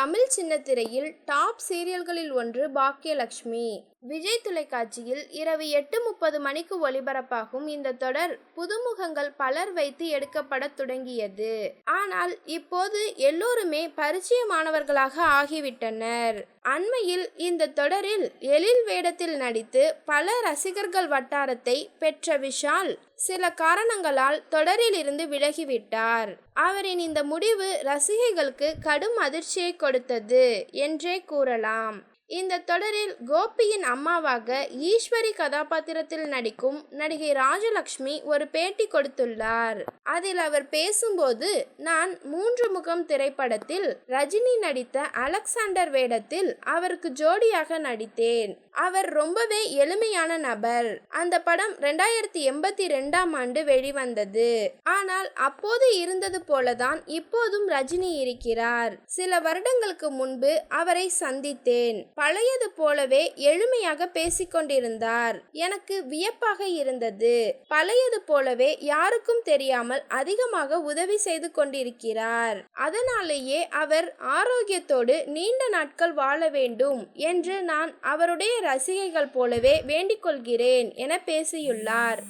Tamil சின்னத்திரையில் top சீரியல்களில் ஒன்று பாக்கியலட்சுமி விஜய் தொலைக்காட்சியில் இரவு எட்டு முப்பது மணிக்கு ஒளிபரப்பாகும் இந்த தொடர் புதுமுகங்கள் பலர் வைத்து எடுக்கப்படத் தொடங்கியது. ஆனால் இப்போது எல்லோருமே பரிச்சயமானவர்களாக ஆகிவிட்டனர். அண்மையில் இந்த தொடரில் எழில் வேடத்தில் நடித்து பல ரசிகர்கள் வட்டாரத்தை பெற்ற விஷால் சில காரணங்களால் தொடரில் இருந்து விலகிவிட்டார். அவரின் இந்த முடிவு ரசிகைகளுக்கு கடும் அதிர்ச்சியை கொடுத்தது என்றே கூறலாம். இந்த தொடரில் கோபியின் அம்மாவாக ஈஸ்வரி கதாபாத்திரத்தில் நடிக்கும் நடிகை ராஜலக்ஷ்மி ஒரு பேட்டி கொடுத்துள்ளார். அதில் அவர் பேசும்போது நான் மூன்று முகம் திரைப்படத்தில் ரஜினி நடித்த அலெக்சாண்டர் வேடத்தில் அவருக்கு ஜோடியாக நடித்தேன். அவர் ரொம்பவே எளிமையான நபர். அந்த படம் ரெண்டாயிரத்தி எண்பத்தி ரெண்டாம் ஆண்டு வெளிவந்தது. ஆனால் அப்போது இருந்தது போலதான் இப்போதும் ரஜினி இருக்கிறார். சில வருடங்களுக்கு முன்பு அவரை சந்தித்தேன். பழையது போலவே எளிமையாக பேசிக்கொண்டிருந்தார் எனக்கு வியப்பாக இருந்தது. பழையது போலவே யாருக்கும் தெரியாமல் அதிகமாக உதவி செய்து கொண்டிருக்கிறார். அதனாலேயே அவர் ஆரோக்கியத்தோடு நீண்ட நாட்கள் வாழ வேண்டும் என்று நான் அவருடைய ரசிகைகள் போலவே வேண்டிக் கொள்கிறேன் என பேசியுள்ளார்.